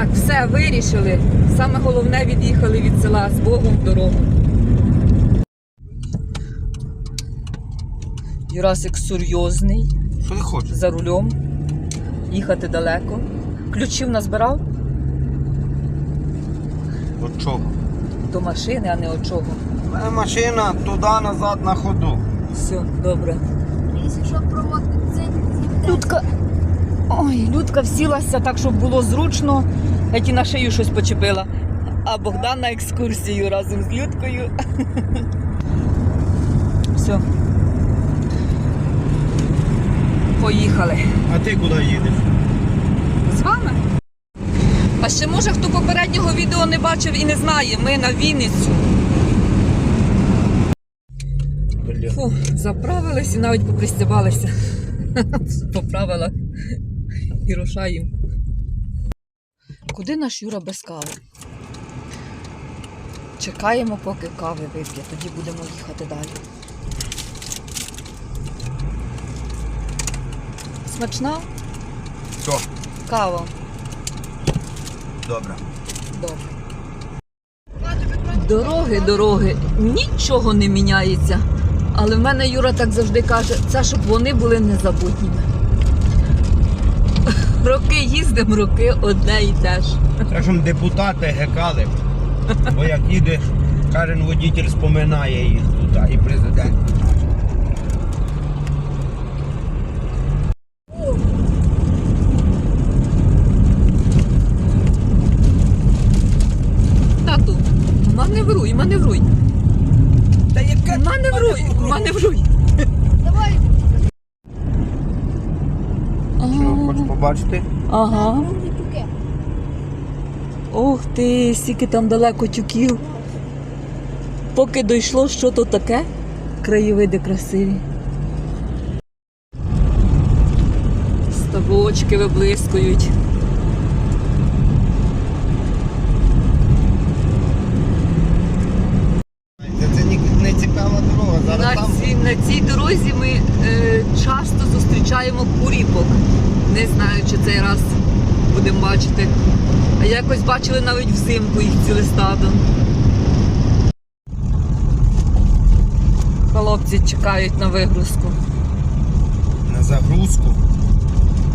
Так, все, вирішили. Саме головне від'їхали від села з Богом в дорогу. Юрасик серйозний, Що ти хочеш? за рулем. Їхати далеко. Ключів назбирав От чого? до машини, а не від чого. Е, Машина туди-назад на ходу. Все, добре. Якщо проводити це Людка. Ой, Людка всілася так, щоб було зручно. Я ті на шию щось почепила. А Богдан на екскурсію разом з Людкою. Все. Поїхали. А ти куди їдеш? З вами. А ще може хто попереднього відео не бачив і не знає. Ми на Вінницю. Фу, заправились і навіть попристібалися. По правилах. І рушаємо. Куди наш Юра без кави? Чекаємо, поки кави вип'є, тоді будемо їхати далі. Смачна Що? кава. Добре. Добре. Дороги, дороги, нічого не міняється. Але в мене Юра так завжди каже, це щоб вони були незабутніми. Роки їздимо, роки одне і те ж. Так депутати гекали. Бо як їдеш, кожен водитель споминає їх тут, і президент. Тату, маневруй, маневруй. Та яке Маневруй, маневруй. Побачити? Ага. Ох ти, скільки там далеко тюків. Поки дійшло, що то таке, краєвиди красиві. Ставочки виблискують. Це, не, не цікава дорога. Зараз На там. цій, на цій дорозі ми е, часто зустрічаємо куріпок. Не знаю, чи цей раз будемо бачити. А якось бачили навіть взимку їх ціле стадо. Хлопці чекають на вигрузку. На загрузку.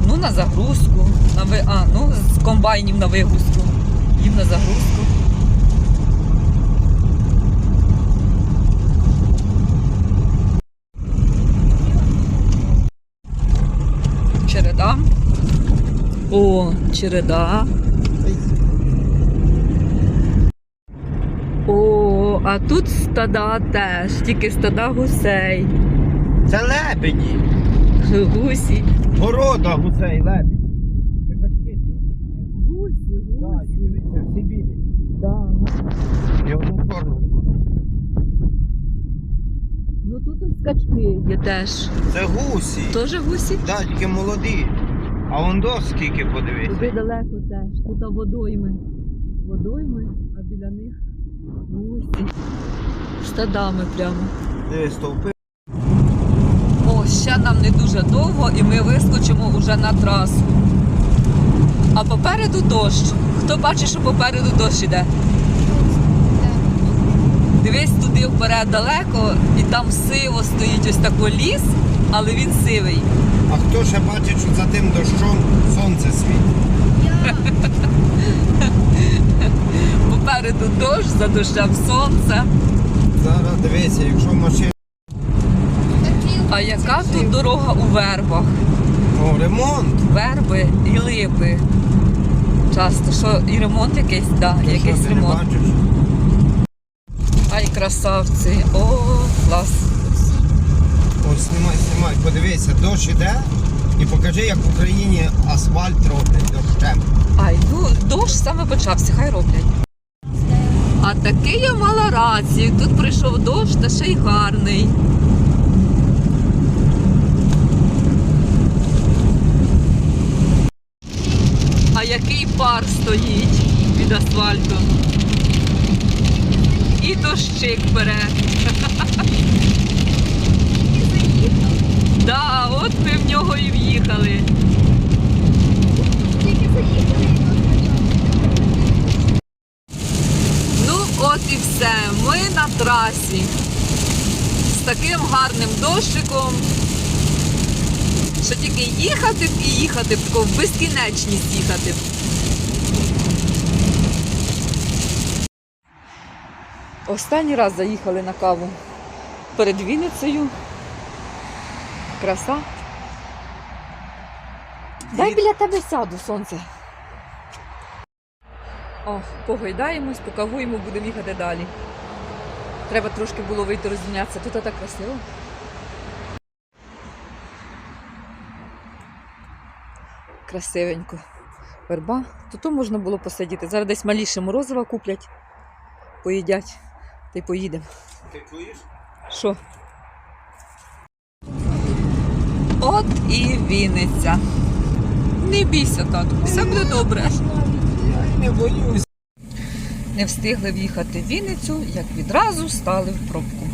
Ну, на загрузку. На ви... А, ну, з комбайнів на вигрузку. Їм на загрузку. Череда. О, череда. О, а тут стада теж, тільки стада гусей. Це лебеді. Гусі. Города гусей лебеді. Гусі, дивіться, всі білі. Да. І одну чорну. Ну тут ось скачки є теж. Це гусі. Теж гусі? Так, тільки молоді. А вон до скільки Туди далеко теж. Тут водойми. Водойми, а біля них гусі. Стадами прямо. Диви, стовпи. О, ще нам не дуже довго і ми вискочимо уже на трасу. А попереду дощ. Хто бачить, що попереду дощ іде? Дивись туди вперед далеко, і там сиво стоїть ось такий ліс, але він сивий. А хто ще бачить, що за тим дощом сонце світить? Я. Попереду дощ, за дощем сонце. Зараз дивися, якщо машина. А яка тут дорога у вербах? О, ремонт. Верби і липи. Часто, що і ремонт якийсь, да, Ти що, якийсь ти не ремонт. бачиш? Красавці. О, клас. Ось знімай, знімай, подивися, дощ іде і покажи, як в Україні асфальт роблять дощем. Ай, ну дощ саме почався, хай роблять. А таки я мала рацію. Тут прийшов дощ та ще й гарний. А який пар стоїть від асфальту дощик бере. І заїхав. Так, от ми в нього і в'їхали. Тільки заїхали Ну, от і все. Ми на трасі. З таким гарним дощиком. Що тільки їхати б і їхати б, в безкінечність їхати б. Останній раз заїхали на каву перед Вінницею. Краса. Дай біля тебе сяду, сонце. О, погойдаємось, покавуємо, будемо їхати далі. Треба трошки було вийти розділятися. Тут так красиво. Красивенько. Верба. Тут можна було посидіти. Зараз десь маліше морозива куплять, поїдять й поїдемо. Ти чуєш? Що? От і Вінниця. Не бійся, тату, все буде добре. Я не боюсь. Не встигли в'їхати в Вінницю, як відразу стали в пробку.